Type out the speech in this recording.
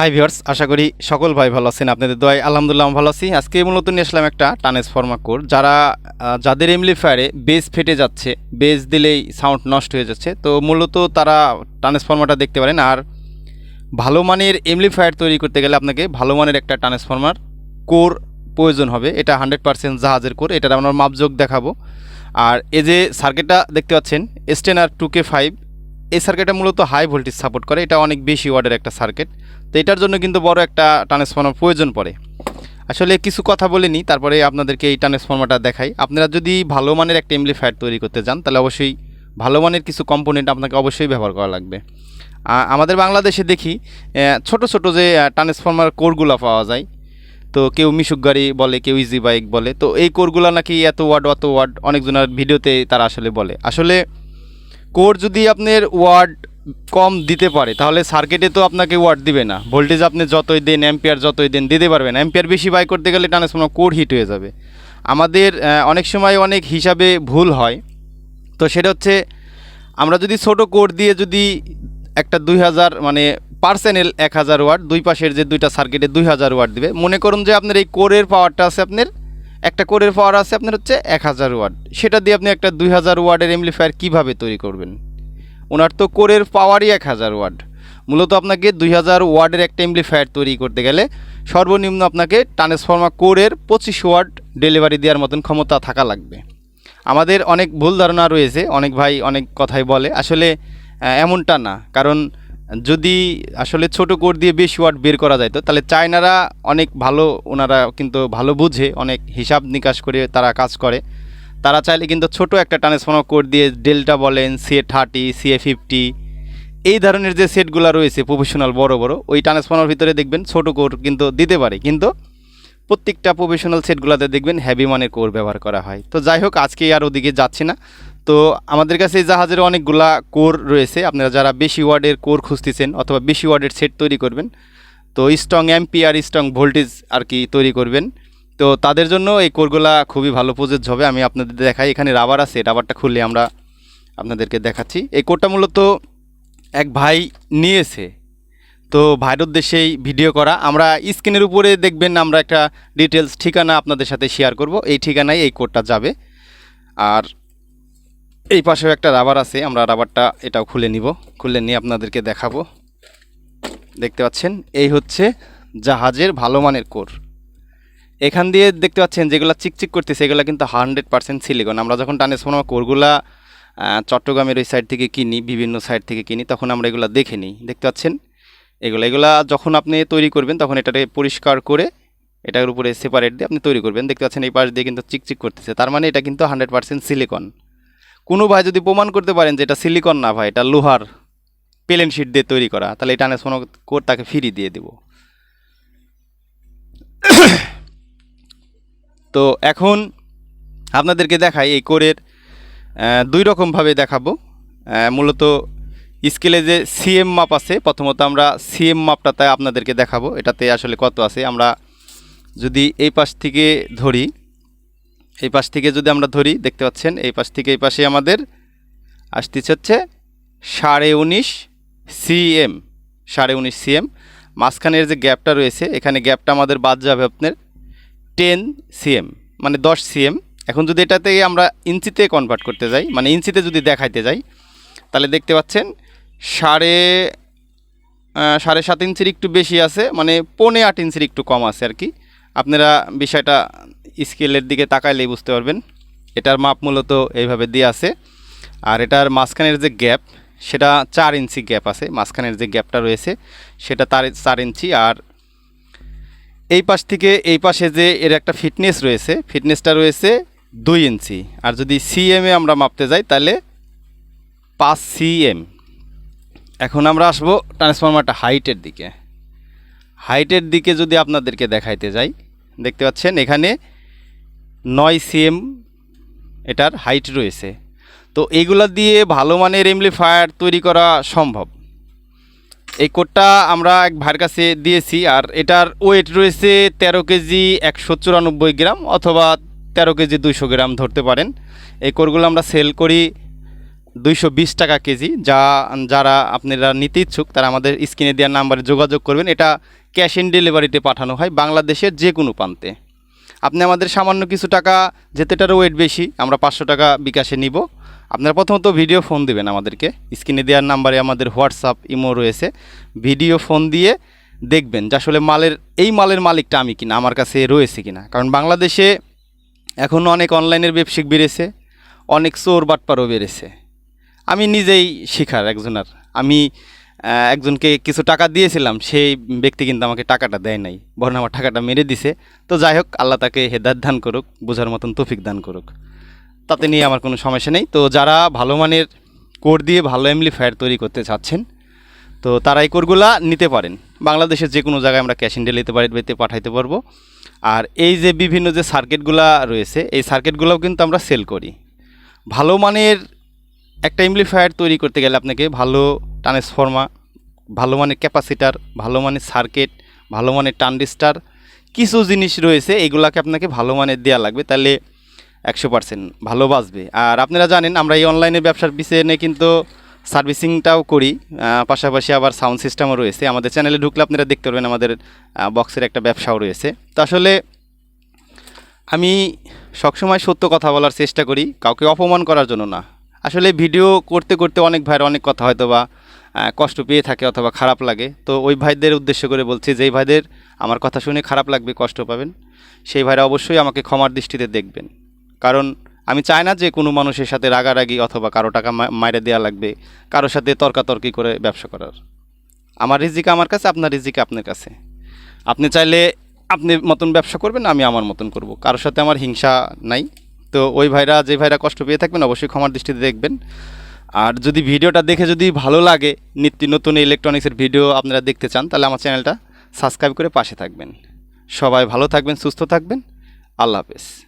Hi viewers আশা করি সকল ভাই ভালো আছেন। আপনাদের দয় আলহামদুলিল্লাহ ভালো আছি। আজকে মূলত নিয়ে আসলাম একটা ট্রান্সফর্মার কোর যারা যাদের এমলিফায়ারে বেস ফেটে যাচ্ছে বেস দিলেই সাউন্ড নষ্ট হয়ে যাচ্ছে, তো মূলত তারা ট্রান্সফর্মারটা দেখতে পারেন। আর ভালো মানের এমলিফায়ার তৈরি করতে গেলে আপনাকে ভালো মানের একটা ট্রান্সফর্মার কোর প্রয়োজন হবে। এটা হান্ড্রেড পার্সেন্ট জাহাজের কোর এটার আমরা মাপযোগ দেখাবো। আর এই যে সার্কিটটা দেখতে পাচ্ছেন এসটেনার টু কে ফাইভ এই সার্কিটটা মূলত হাই ভোল্টেজ সাপোর্ট করে। এটা অনেক বেশি ওয়ার্ডের একটা সার্কিট তো এটার জন্য কিন্তু বড় একটা ট্রান্সফর্মার প্রয়োজন পড়ে। আসলে কিছু কথা বলে নিই, তারপরে আপনাদেরকে এই ট্রান্সফর্মারটা দেখাই। আপনারা যদি ভালো মানের একটা এমপ্লিফায়ার তৈরি করতে চান, তাহলে অবশ্যই ভালো মানের কিছু কম্পোনেন্ট আপনাকে অবশ্যই ব্যবহার করা লাগবে। আমাদের বাংলাদেশে দেখি ছোট ছোট যে ট্রান্সফর্মার কোরগুলো পাওয়া যায়। তো কেউ মিশুক গাড়ি বলে, কেউ ইজি বাইক বলে। তো এই কোরগুলো নাকি এত ওয়ার্ড অত ওয়ার্ড অনেকজনের ভিডিওতে তারা আসলে বলে। আসলে কোর যদি আপনার ওয়ার্ড কম দিতে পারে, তাহলে সার্কিটে তো আপনাকে ওয়ার্ড দিবে না। ভোল্টেজ আপনি যতই দেন অ্যাম্পিয়ার যতই দেন, দিতে পারবেন অ্যাম্পিয়ার বেশি বাই করতে গেলে ট্রান্সফর্মার কোর হিট হয়ে যাবে। আমাদের অনেক সময় অনেক হিসাবে ভুল হয়। তো সেটা হচ্ছে, আমরা যদি ছোট কোর দিয়ে যদি একটা দুই হাজার মানে পার্সেনেল এক হাজার ওয়াট দুই পাশের যে দুইটা সার্কিটে দুই হাজার ওয়াট দিবে, মনে করুন যে আপনার এই কোরের পাওয়ারটা আছে আপনার একটা কোরের পাওয়ার আছে আপনার হচ্ছে এক হাজার ওয়াট। সেটা দিয়ে আপনি একটা দুই হাজার ওয়ার্ডের এমপ্লিফায়ার কীভাবে তৈরি করবেন? ওনার তো কোরের পাওয়ারই এক হাজার ওয়াট। মূলত আপনাকে দুই হাজার ওয়ার্ডের একটা এমপ্লিফায়ার তৈরি করতে গেলে সর্বনিম্ন আপনাকে ট্রান্সফর্মার কোরের পঁচিশ ওয়াট ডেলিভারি দেওয়ার মতন ক্ষমতা থাকা লাগবে। আমাদের অনেক ভুল ধারণা রয়েছে, অনেক ভাই অনেক কথাই বলে। আসলে এমনটা না, কারণ যদি আসলে ছোট কোর দিয়ে বেশি ওয়াট বের করা যায় তো, তাহলে চায়নারা অনেক ভালো, ওনারা কিন্তু ভালো বুঝে, অনেক হিসাব নিকাশ করে তারা কাজ করে। তারা চাইলে কিন্তু ছোট একটা ট্রান্সফর্মার কোড দিয়ে ডেল্টা বলেন সিএ থার্টি সিএ ফিফটি, এই ধরনের যে সেটগুলো রয়েছে প্রফেশনাল বড় বড়, ওই ট্রান্সফর্মার ভিতরে দেখবেন ছোট কোর কিন্তু দিতে পারে। কিন্তু প্রত্যেকটা প্রফেশনাল সেটগুলোতে দেখবেন হ্যাভি মানের কোর ব্যবহার করা হয়। তো যাই হোক, আজকে আর ওদিকে যাচ্ছি না। তো আমাদের কাছে এই জাহাজের অনেকগুলা কোর রয়েছে। আপনারা যারা বেশি ওয়ার্ডের কোর খুঁজতেছেন অথবা বেশি ওয়ার্ডের সেট তৈরি করবেন, তো স্ট্রং এমপি আর স্ট্রং ভোল্টেজ আর কি তৈরি করবেন। তো তাদের জন্য এই কোরগুলা খুবই ভালো প্রযোজ্য হবে। আমি আপনাদের দেখাই, এখানে রাবার আছে রাবারটা খুললে আমরা আপনাদেরকে দেখাচ্ছি। এই কোরটা মূলত এক ভাই নিয়েছে। তো ভাইয়ের উদ্দেশ্যেই ভিডিও করা। আমরা স্ক্রিনের উপরে দেখবেন আমরা একটা ডিটেলস ঠিকানা আপনাদের সাথে শেয়ার করব। এই ঠিকানায় এই কোডটা যাবে। আর এই পাশেও একটা রাবার আছে, আমরা রাবারটা এটাও খুলে নিব। খুলে নিয়ে আপনাদেরকে দেখাবো। দেখতে পাচ্ছেন, এই হচ্ছে জাহাজের ভালো মানের কোর। এখান দিয়ে দেখতে পাচ্ছেন, যেগুলো চিকচিক করতেছে, এগুলো কিন্তু হান্ড্রেড পার্সেন্ট সিলিকন আমরা যখন ট্রান্সফর্মার কোরগুলা চট্টগ্রামের ওই সাইড থেকে কিনি, বিভিন্ন সাইড থেকে কিনি, তখন আমরা এগুলো দেখে নিই। দেখতে পাচ্ছেন, এগুলো, এগুলা যখন আপনি তৈরি করবেন, তখন এটাকে পরিষ্কার করে, এটার উপরে সেপারেট দিয়ে আপনি তৈরি করবেন। দেখতে পাচ্ছেন, এই পাশ দিয়ে কিন্তু চিকচিক করতেছে। তার মানে এটা কিন্তু হান্ড্রেড পার্সেন্ট সিলিকন কোনো ভাই যদি প্রমাণ করতে পারেন যে এটা সিলিকন না ভাই, এটা লোহার প্লেন শিট দিয়ে তৈরি করা, তাহলে এটা ট্রান্সফর্মার কোর তাকে ফ্রি দিয়ে দেবো। তো এখন আপনাদেরকে দেখাই এই কোরের দুই রকমভাবে দেখাবো। মূলত স্কেলে যে সিএম মাপ আছে, প্রথমত আমরা সিএম মাপটাতে আপনাদেরকে দেখাবো, এটাতে আসলে কত আছে, আমরা যদি এই পাশ থেকে ধরি এই পাশ থেকে যদি আমরা ধরি, দেখতে পাচ্ছেন, এই পাশ থেকে এই পাশে আমাদের আসতেছে হচ্ছে সাড়ে উনিশ সিএম, সাড়ে উনিশ সিএম। মাঝখানের যে গ্যাপটা রয়েছে, এখানে গ্যাপটা আমাদের বাদ যাবে আপনার টেন সিএম মানে দশ সিএম। এখন যদি এটাতে আমরা ইঞ্চিতে কনভার্ট করতে যাই মানে ইঞ্চিতে যদি দেখাইতে যাই, তাহলে দেখতে পাচ্ছেন সাড়ে সাড়ে সাত ইঞ্চির একটু বেশি আছে মানে পৌনে আট ইঞ্চির একটু কম আছে আর কি। আপনারা বিষয়টা স্কেলের দিকে তাকাইলেই বুঝতে পারবেন। এটার মাপ মূলত এইভাবে দিয়ে আছে। আর এটার মাঝখানের যে গ্যাপ, সেটা চার ইঞ্চি গ্যাপ আছে। মাঝখানের যে গ্যাপটা রয়েছে, সেটা তার চার ইঞ্চি। আর এই পাশ থেকে এই পাশে যে এর একটা ফিটনেস রয়েছে, ফিটনেসটা রয়েছে দুই ইঞ্চি। আর যদি সিএমে আমরা মাপতে যাই, তাহলে পাঁচ সিএম। এখন আমরা আসব ট্রান্সফরমারটা হাইটের দিকে। হাইটের দিকে যদি আপনাদেরকে দেখাইতে যাই, দেখতে পাচ্ছেন এখানে নয় সিএম এটার হাইট রয়েছে। তো এইগুলা দিয়ে ভালো মানের এমপ্লিফায়ার তৈরি করা সম্ভব। এই কোডটা আমরা এক ভাইয়ের কাছে দিয়েছি আর এটার ওয়েট রয়েছে তেরো কেজি একশো চুরানব্বই গ্রাম অথবা তেরো কেজি দুইশো গ্রাম ধরতে পারেন। এই কোরগুলো আমরা সেল করি দুইশো বিশ টাকা কেজি। যা, যারা আপনারা নিতে ইচ্ছুক, তারা আমাদের স্ক্রিনে দেওয়ার নাম্বারে যোগাযোগ করবেন। এটা ক্যাশ ইন ডেলিভারিতে পাঠানো হয় বাংলাদেশের যে কোনো প্রান্তে। আপনি আমাদের সামান্য কিছু টাকা, যেতেটারও ওয়েট বেশি, আমরা পাঁচশো টাকা বিকাশে নিব। আপনারা প্রথমত ভিডিও ফোন দিবেন আমাদেরকে। স্ক্রিনে দেওয়ার নাম্বারে আমাদের হোয়াটসঅ্যাপ ইমো রয়েছে। ভিডিও ফোন দিয়ে দেখবেন যে আসলে মালের, এই মালের মালিকটা আমি কিনা, আমার কাছে রয়েছে কিনা। কারণ বাংলাদেশে এখন অনেক অনলাইনের ব্যবসায়িক বেড়েছে, অনেক চোর বাটপারও বেড়েছে। আমি নিজেই শিখার একজনের আমি একজনকে কিছু টাকা দিয়েছিলাম, সেই ব্যক্তি কিন্তু আমাকে টাকাটা দেয় নাই। বরং আমার টাকাটা মেরে দিছে। তো যাই হোক, আল্লাহ তাকে হেদায়ত দান করুক, বোঝার মতন তৌফিক দান করুক। তাতে নিয়ে আমার কোনো সমস্যা নেই। তো যারা ভালো মানের কোর দিয়ে ভালো এমপ্লিফায়ার তৈরি করতে চাচ্ছেন, তো তারা এই কোরগুলা নিতে পারেন। বাংলাদেশের যে কোনো জায়গায় আমরা ক্যাশ ইন ডেলিভারিতে পাঠাইতে পারব। আর এই যে বিভিন্ন যে সার্কিটগুলা রয়েছে, এই সার্কিটগুলোও কিন্তু আমরা সেল করি। ভালো মানের একটা এমপ্লিফায়ার তৈরি করতে গেলে আপনাকে ভালো ট্রান্সফর্মা ভালো মানের ক্যাপাসিটার, ভালো মানের সার্কিট, ভালো মানের ট্রানজিস্টার, কিছু জিনিস রয়েছে, এগুলাকে আপনাকে ভালো মানের দেওয়া লাগবে, তাহলে একশো পার্সেন্ট ভালো বাঁচবে। আর আপনারা জানেন, আমরা এই অনলাইনে ব্যবসার পিছনে কিন্তু সার্ভিসিংটাও করি পাশাপাশি আবার সাউন্ড সিস্টেমও রয়েছে। আমাদের চ্যানেলে ঢুকলে আপনারা দেখতে পারবেন, আমাদের বক্সের একটা ব্যবসাও রয়েছে। তো আসলে আমি সবসময় সত্য কথা বলার চেষ্টা করি, কাউকে অপমান করার জন্য না। আসলে ভিডিও করতে করতে অনেক ভাইয়ের অনেক কথা হয়তো বা কষ্ট পেয়ে থাকে অথবা খারাপ লাগে। তো ওই ভাইদের উদ্দেশ্য করে বলছি, যেই ভাইদের আমার কথা শুনে খারাপ লাগবে, কষ্ট পাবেন, সেই ভাইরা অবশ্যই আমাকে ক্ষমার দৃষ্টিতে দেখবেন। কারণ আমি চাই না যে কোনো মানুষের সাথে রাগারাগি অথবা কারও টাকা মাইরে দেওয়া লাগবে, কারোর সাথে তর্কাতর্কি করে ব্যবসা করার। আমার রিজিকা আমার কাছে, আপনার রিজিকা আপনার কাছে। আপনি চাইলে আপনি মতন ব্যবসা করবেন, আমি আমার মতন করব। কারোর সাথে আমার হিংসা নাই। তো ওই ভাইরা, যে ভাইরা কষ্ট পেয়ে থাকবেন অবশ্যই ক্ষমার দৃষ্টিতে দেখবেন। আর যদি ভিডিওটা দেখে যদি ভালো লাগে, নিত্য নতুন ইলেকট্রনিক্সের ভিডিও আপনারা দেখতে চান, তাহলে আমার চ্যানেলটা সাবস্ক্রাইব করে পাশে থাকবেন। সবাই ভালো থাকবেন, সুস্থ থাকবেন। আল্লাহ হাফেজ।